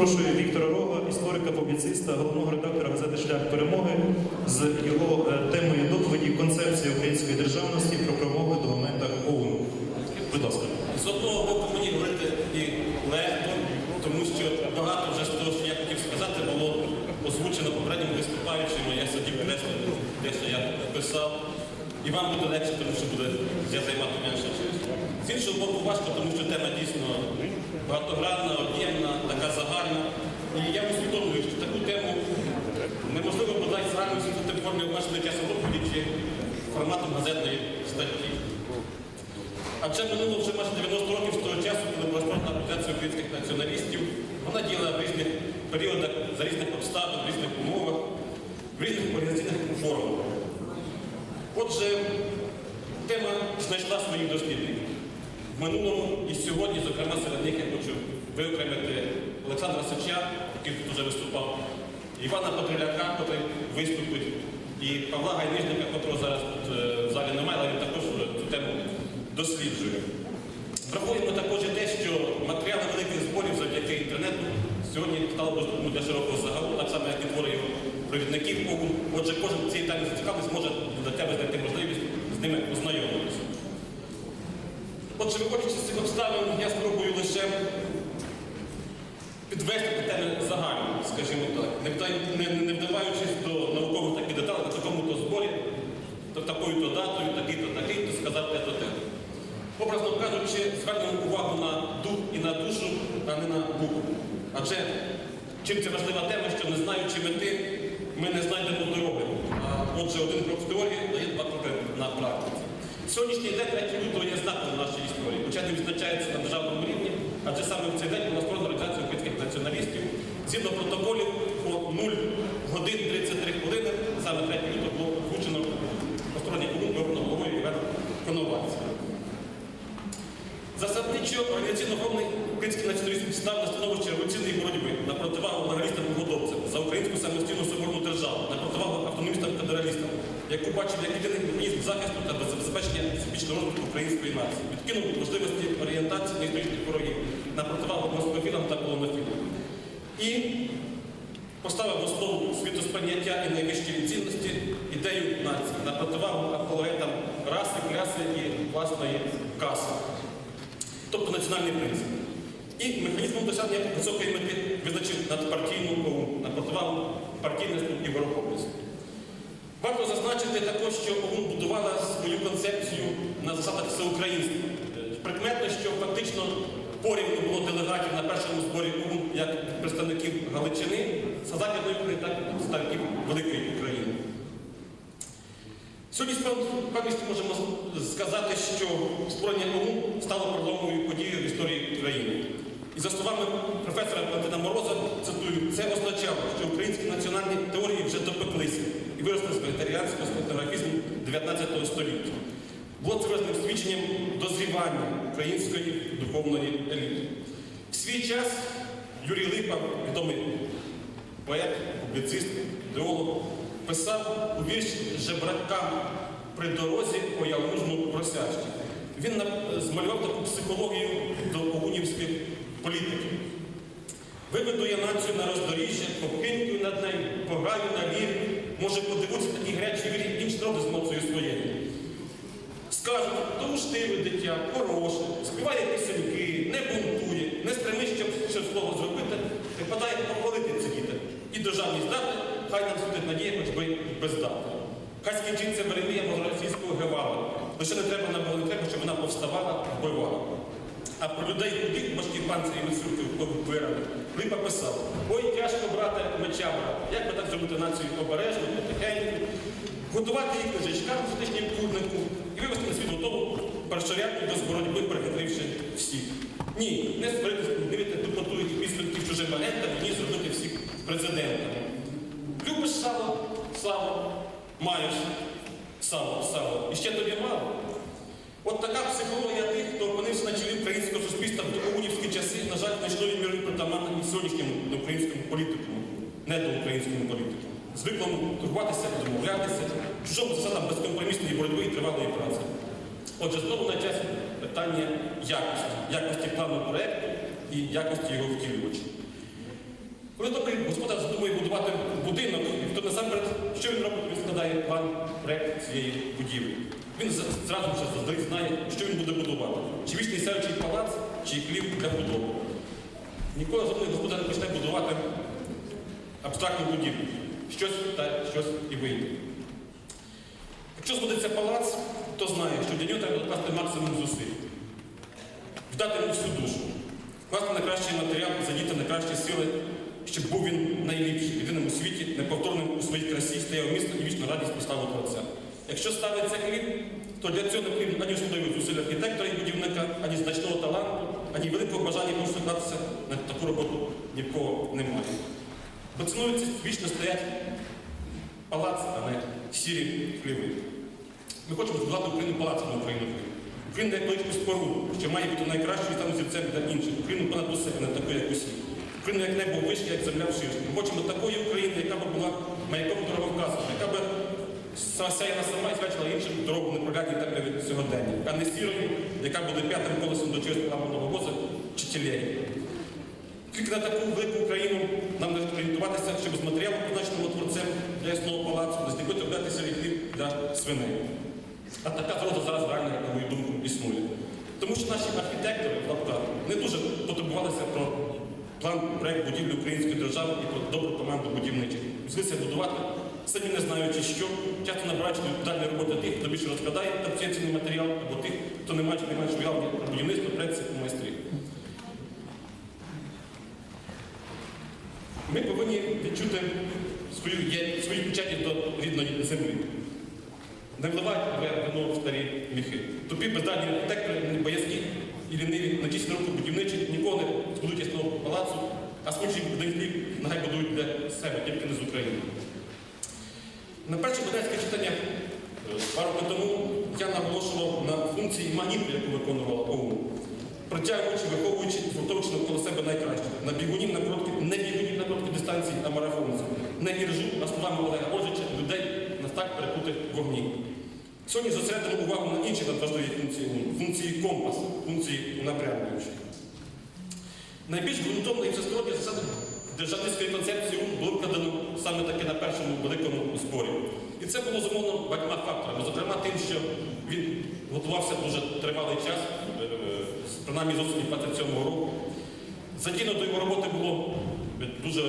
запрошую Віктора Рога, історика, публіциста, головного редактора газети Шлях перемоги з його е, темою доповіді Концепція української державності про промови до моментах ОУН. Будь ласка. З одного боку мені говорити і легко, тому що багато вже з того, що я хотів сказати, було озвучено попереднім виступаючим, я сидів кресло, те, що я писав. І вам буде легше, тому що буде я займати менше часу. З іншого боку, важко, тому що тема дійсно багатогранна, об'ємна, така загальна. І я усвідомлюю, що таку тему неможливо подати загально освітлити в формі обмеженої доповіді чи форматом газетної статті. Адже минуло вже майже 90 років з того часу, коли створена організація українських націоналістів. Вона діяла в різних періодах, за різних обставин, в різних умовах, в різних організаційних формах. Отже, тема знайшла своїх дослідників. Минулому і сьогодні, зокрема, серед них я хочу виокремити Олександра Сича, який тут вже виступав, Івана Патриляка, який виступить, і Павла Гайнижника, котрого зараз тут е, в залі немає, але він також цю тему досліджує. Враховуємо також те, що матеріали великих зборів завдяки інтернету сьогодні стало доступним для широкого загалу, так само, як і твори провідників Отже, кожен цієї темі зацікавлений зможе для тебе знайти можливість з ними ознайомитися. Отже, виходячи з цих обставин, я спробую лише підвести теми загально, скажімо так, не, не, не вдаваючись до наукових таких деталей, на такому-то зборі, то такою-то датою, такий-то, такий-то, сказати те-то те. Образно кажучи, звернемо увагу на дух і на душу, а не на букву. Адже чим це важлива тема, що не знаючи мети, ми не знайдемо дороги. А отже, один крок в теорії дає два кроки на практиці. Сьогоднішній день 3 лютого є знаком в нашій історії, хоча не відзначається на державному рівні, адже саме в цей день була створена організація українських націоналістів. Згідно протоколів по 0 годин 33 хвилини, саме 3 лютого було озвучено посторонній комун вибрано головою Івана Коновальця. Засадничо організаційно-формний український націоналізм став на становище революційної боротьби на противагу легалістам і угодовцям за українську самостійну соборну державу, на противагу автономістам федералістам, яку бачив як єдиний механізм захисту та забезпечення всебічного розвитку української нації, відкинув можливості орієнтації на історичних ворогів на противагу москофілам та колонофілам. І поставив в основу світосприйняття і найвищої цінності ідею нації на противагу апологетам раси, кляси і власної каси тобто національний принцип. І механізмом досягнення високої мети визначив надпартійну ОУН, на противагу партійності і ворохобності. Варто зазначити також, що ОУН будувала свою концепцію на засадах всеукраїнства. Е, Прикметно, що фактично порівну було делегатів на першому зборі ОУН як представників Галичини, Західної України, так і представників Великої України. Сьогодні з певністю можемо сказати, що створення ОУН стало проломовою подією в історії України. І за словами професора Валентина Мороза, цитую, це означало, що українські національні теорії вже допеклися і виросли з вегетаріанського етнографізму 19 століття. Було це виразним свідченням дозрівання української духовної еліти. В свій час Юрій Липа, відомий поет, публіцист, ідеолог, писав у вірш жебракам при дорозі по ялужну просящі. Він змалював таку психологію до огунівських політиків. Виведу націю на роздоріжжя, попинкую над нею, пограю на лірі, може подивуться такі гречі вірі інші народи з моцею своєю. Скажуть, то уштиве дитя, хороше, співає пісеньки, не бунтує, не стремить, щоб, щоб слово зробити, припадає похвалити ці діти. І державні здати, хай нам судить надія, хоч би без дати. Хай скінчиться Веремія російського Гевала. Лише не треба не треба, щоб вона повставала, вбивала. А про людей худих, важкі панцирі мисюрки вирами. Липа писав, ой, тяжко, брате, меча брати. Як би так зробити націю обережно, потихеньку, готувати їх книжечкам в фактичнім курнику і вивести на світ готову першорядку без боротьби, перехитривши всіх. Ні, не дивити тупоту і підсвітків чужим агентам, ні зробити всіх президентами. Любиш сало, сало, маєш сало, сало. І ще тобі мало. От така психологія хто опинився на чолі українського суспільства в доповунівські часи, на жаль, знайшло міру притаманним і сьогоднішньому українському політику, не до українському політику. Звиклому турбуватися, домовлятися, чужому засадам безкомпромісної боротьби і тривалої праці. Отже, знову на часі питання якості, якості плану проєкту і якості його втілювача. Коли добрий господар задумує будувати будинок, то насамперед, що він робить? Він складає план, проект цієї будівлі. Він зразу вже заздалегідь знає, що він буде будувати. Чи вічний сяючий палац, чи хлів для будови. Ніколи жодний господар не почне будувати абстрактну будівлю. Щось та щось і вийде. Якщо збудеться палац, то знає, що для нього треба докласти максимум зусиль. Вдати йому всю душу, вкласти найкращий матеріал, задіти найкращі сили, щоб був він найліпший, єдиним у світі, неповторним у своїй красі, стояв місто і вічну радість поставив Творця. Якщо ставиться хліб, то для цього не потрібно ані особливих зусиль архітектора і будівника, ані значного таланту, ані великого бажання консультуватися на таку роботу ні в кого немає. Бо вічно стоять палаци, а не сірі хліви. Ми хочемо збудувати Україну палацом на Україну. Україну як велику споруду, що має бути найкращою стану зірцем для інших. Україну понад усе, не таку, як усі. Україну як небо вище, як земля в ширші. Ми хочемо такої України, яка б була маяком дороговказом, яка б сяяла сама і свячила іншим дорогу непроглядній темряві сьогодення, а не сірою, яка буде п'ятим колесом до чогось пламенного воза чи тілеї. Тільки на таку велику Україну нам не орієнтуватися, щоб з матеріалу, призначеного творцем для ясного палацу, не здійснити обдатися хліб для свиней. А така зроза зараз реально, на мою думку, існує. Тому що наші архітектори лапках, не дуже потурбувалися про план проєкт будівлі української держави і про добру команду будівничих. Звися будувати, самі не знаючи що, часто набираючи відповідальні роботи тих, хто більше розкладає цінний матеріал, або тих, хто не має не менш уявлення про будівництво, проєкт і майстрів. Ми повинні відчути свою, свою печаті до рідної землі. Не вливають вино в старі міхи. Тупі бездальні архітектори, не боязкі і ліниві, на тісні руки будівничі, ніколи не збудують ясного палацу, а смучені будинків нехай будують для себе, тільки не з України. На перше буденське читання е, пару років тому я наголошував на функції магніту, яку виконувала ОУН. Притягуючи, виховуючи, згуртовуючи навколо себе найкраще. На бігунів на короткі, не бігунів на короткі дистанції, а марафонців. Не іржу, а словами Олега Божича, людей нас так перекути вогні. Сьогодні зосередимо увагу на інші надважливі функції ОУН. Функції компасу, функції напрямлюючі. Найбільш ґрунтовно і всесторонні засади державницької концепції ОУН було вкладено саме таки на першому великому зборі. І це було зумовлено багатьма факторами, зокрема тим, що він готувався дуже тривалий час, е, е, принаймні з осені 27-го року. Задійно до його роботи було дуже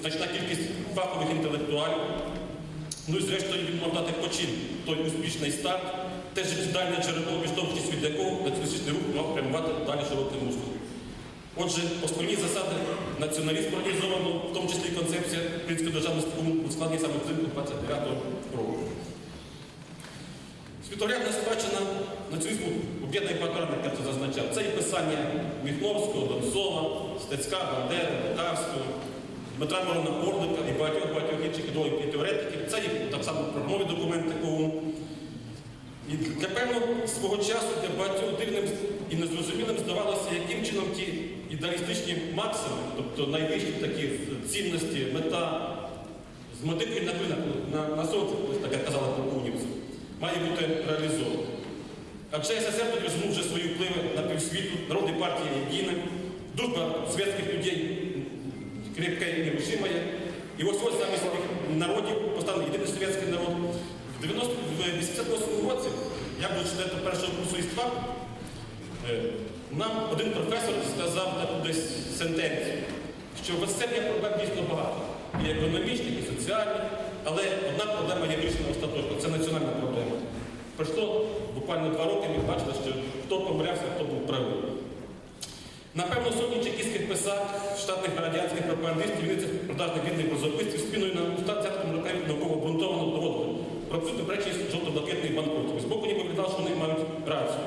значна кількість фахових інтелектуалів. Ну і зрештою він мав дати почин той успішний старт, те життєдальне джерело, міжтовчість від якого націоналістичний рух мав прямувати далі широким руслом. Отже, основні засади націоналізму організовано, в тому числі концепція української державності у складі саме взимку 29 року. Світоглядна спадщина націоналізму об'єднує багато як це зазначав. Це і писання Міхновського, Донцова, Стецька, Бандери, Бутарського, Дмитра Мирона Орлика і багатьох багатьох інших ідеологів і теоретиків. Це і так само програмові документи ОУН. І для певного свого часу для багатьох дивним і незрозумілим здавалося, яким чином ті ідеалістичні максими, тобто найвищі такі цінності, мета з мотикою на на, на сонце, так як казали про унівців, має бути реалізовано. Адже СССР тоді розумів вже свої впливи на півсвіту, народні партії єдині, дружба світських людей крепка і нерушимая. І ось ось замість тих народів поставили єдиний совєтський народ. В 90 в 88 році, я був членом першого курсу іства, нам один професор сказав десь сентенцію, що в СССР є проблем дійсно багато. І економічних, і соціальних, але одна проблема є вирішена остаточно, це національна проблема. Пройшло буквально два роки, ми бачили, що хто помилявся, хто був правий. Напевно, сотні чекістських писак, штатних радянських пропагандистів, вінницях продажних вільних розописців спіною на уста цятком років науково обґрунтовано доводили про цю добречність жовто-блакитних банкрутів. З боку ніби виглядало, що вони мають рацію.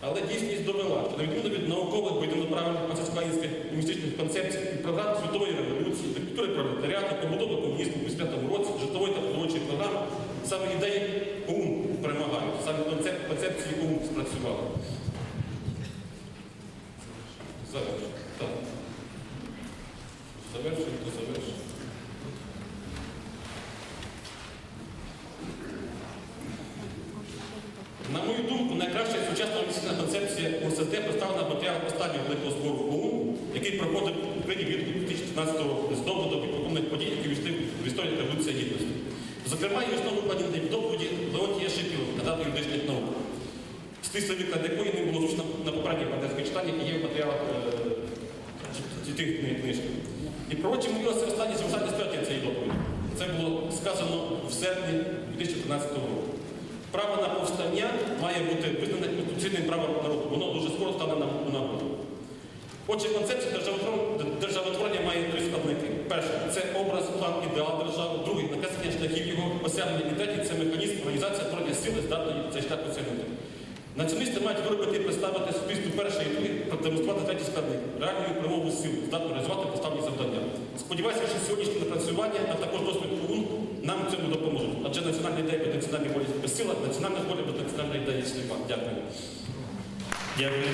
Але дійсність довела, що на відміну від наукових, бо єдиноправильних комуністичних концепцій і програм світової революції, диктатури пролетаріату, побудови комунізму у 25 році, житлової та продовольчої програми, саме ідеї ОУН перемагають, саме концепції ОУН спрацювали. Завершую. Так. Завершую, то завершую. На мою думку, найкраща концепція представлена в останнього великого збору ОУН, який проходив Україні від 2014 року з і прикладних подій, які війшли в історію Революції Гідності. Зокрема, і основу викладені в доповіді Леонтія Шипіла, кандидата юридичних наук. Стислий виклад якої не було зручно на попередніх партнерських читаннях і є в матеріалах е, тих книжки. І пророчі мовилося останні зв'язання статті цієї доповіді. Це було сказано в серпні 2014 року. Право на повстання має бути визнане конституційним правом народу. Воно дуже скоро стане на у нагоду. Отже, концепція державотворення, має три складники. Перше це образ, план, ідеал держави. Другий накреслення шляхів його осягнення ідентитеті це механізм організації створення сили, здатної цей шлях осягнути. Націоналісти мають виробити і представити суспільству перший і другий, продемонструвати третій складник реальну примову силу, здатну реалізувати поставлені завдання. Сподіваюся, що сьогоднішні напрацювання, а також досвід ОУН нам цьому допоможуть. Адже національна ідея без національної волі безсила, національна воля без національної ідеї сліпа. Дякую. Дякую.